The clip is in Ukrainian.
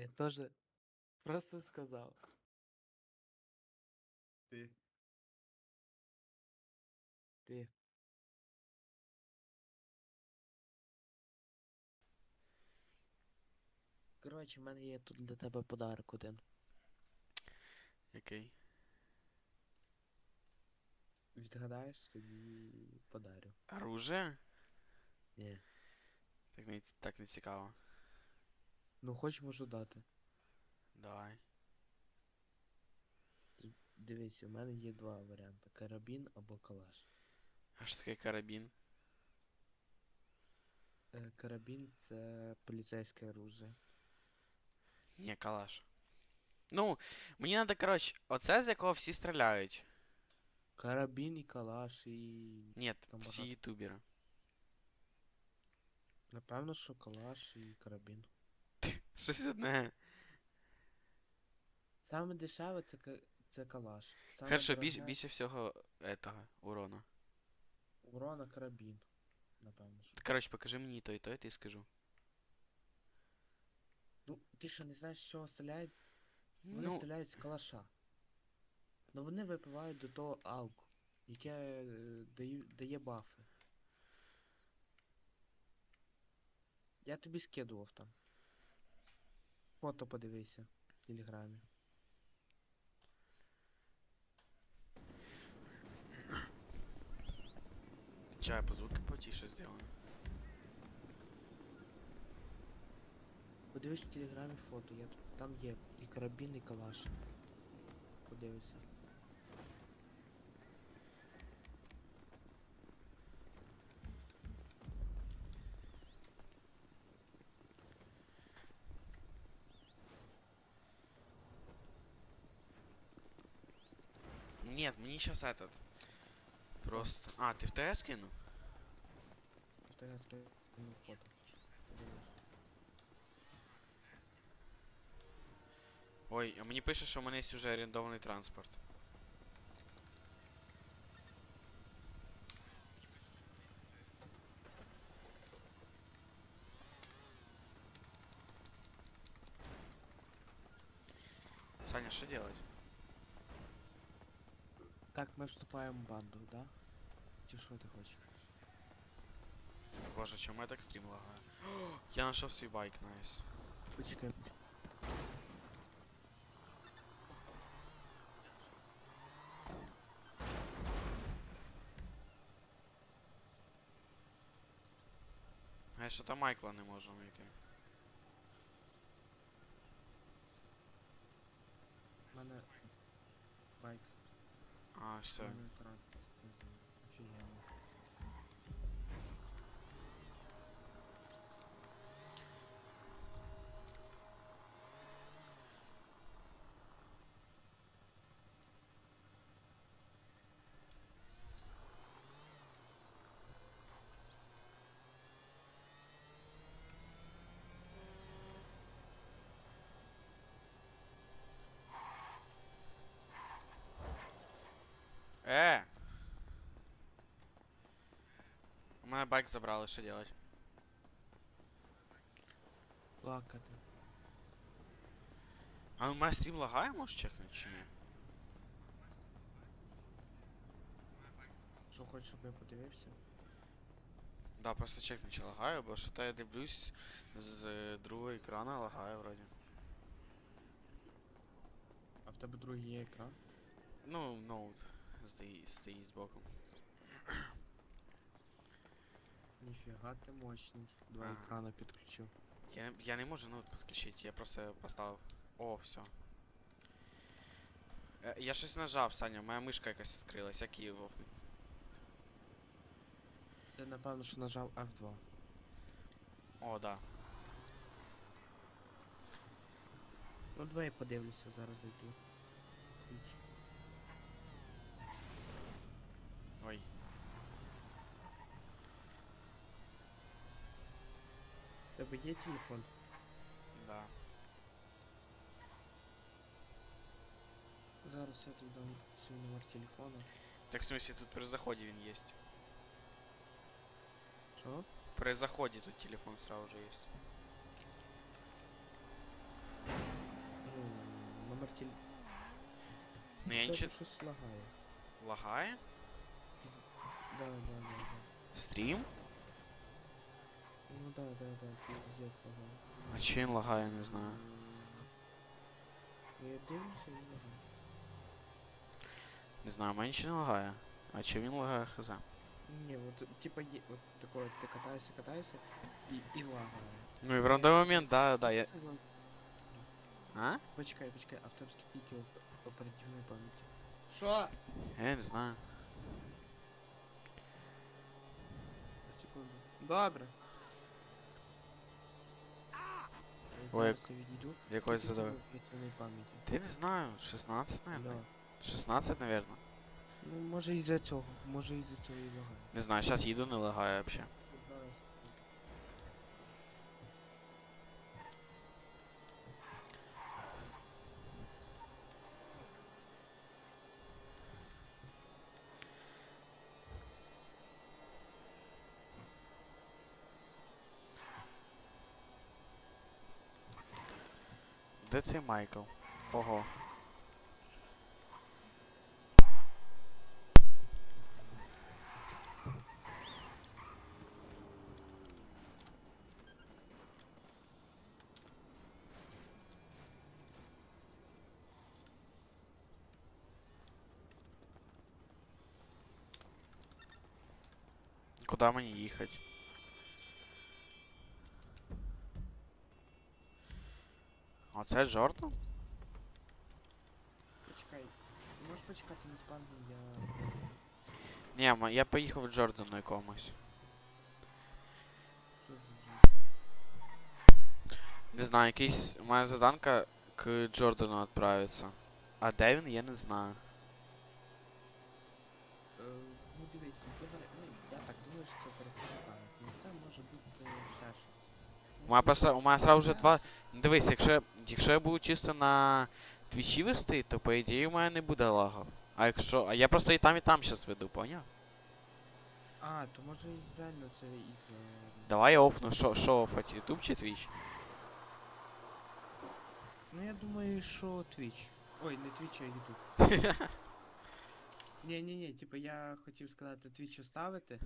я тоже просто сказал. Ти. Ты. Коротше, в мене є тут для тебе подарок один. Який? Відгадаєш, тоді подарю. Оружие? Ні. Так не, так не цікаво. Ну хоч можу дати. Давай. Дивись, у мене є два варіанти: карабін або калаш. А що таке карабін? Е, карабін це поліцейське оружие. Ні, калаш. Ну, мені треба, коротше, оце з якого всі стріляють. Карабін і калаш і. Ні, Там всі багато. ютубери. Напевно, що калаш і карабін. Щось одне. Саме дешеве це, це калаш. Саме Хорошо, дороге більше всього этого урона. урона карабін. Напевно, що. Коротше, покажи мені і то, і то, і ти скажу. Ну, ти що, не знаєш, з чого стріляють? Вони Ну, стріляють з калаша. Ну вони випивають до того алку, яке е, дає, дає бафи. Я тобі скидував там. Фото подивися в телеграмі. чай по звуки потише зроблено. Подивись в телеграмі фото, я тут, там є і карабін, і калаш. Подивися. Нет, мне сейчас этот. Просто. А, ты в ТС кинул? Я скину фото. Подивись. Ой, а мені пише, що в мене є вже орендований транспорт. Саня, що делать? Так, ми вступаємо в банду, да? Чи що ти хочеш? Боже, чому я так стрім лагаю? О, Я знайшов свій байк, найс. Почекай. А я що там Майкла не можу знайти. У мене байк. А, все. У Е! У мене байк забрали, що делать? Плакати. А у мене стрім лагає, можеш чекнути чи ні? Що хочеш, щоб я подивився? Да, просто чекни, чи лагає, бо що то я дивлюсь з другого екрана лагає вроді. А в тебе другий є екран? Ну, ноут стоїть, стоїть збоку. Ніфіга ти мощний. Два Ага. екрана підключив. Я, я не можу ноут підключити, я просто поставив. О, все. Е, Я щось нажав, Саня, моя мишка якась відкрилась, як її вовнути. Ти напевно, що нажав F2. О, да. Ну давай я подивлюся, зараз зайду. тебя есть телефон? Да. Зараз я тут дам номер телефона. Так в смысле тут при заходе він есть. Что? При заходе тут телефон сразу же есть. Ну, номер телефона. Ну я ничего. Щось лагає. Лагає? Да, да, да, да. Стрім? Ну да, да, да, пиздец лагає. А чи він лагає, не знаю. Я дивлюся і лагає. Не знаю, мене нічого не лагає. А чи він лагає хз? Не, вот типа е- вот такое, ты катаешься, катаешься и, и лагає. Ну і в рандомий момент, да, да, я. Це лаг- А? Почекай, почекай, а в тебе скільки оп- оперативної пам'яті? Що? Я не знаю. Секунду. Добре. Ой, Зараз я відійду. Якось задав. Ти не знаю, 16, наверное. Да. 16, наверное. Ну, може із-за цього, може із-за цього і лагає. Не знаю, зараз їду, не лагає вообще. Де цей Майкл? Ого. Куда мені їхати? Оце Джордан? Почекай. Можеш почекати на спавні, я... Ні, я поїхав Джордану якомусь. Що? Не знаю, якийсь моя заданка к Джордану відправиться. А де він, я не знаю. Е, Ну дивись, ну, ти варі- ну, я так думаю, що це оперативна пам'ять. Ну це може бути ще щось. У мене просто у мене сразу вже два. Дивись, якщо, якщо я буду чисто на твічі вести, то по ідеї у мене не буде лагу. А якщо. А я просто і там, і там зараз веду, поняв? А, то може реально це із... Давай я офну, що, що офать, Ютуб чи Твіч? Ну я думаю, що Twitch. Ой, не Twitch, а YouTube. Ні, ні, ні, типу я хотів сказати Twitch оставити,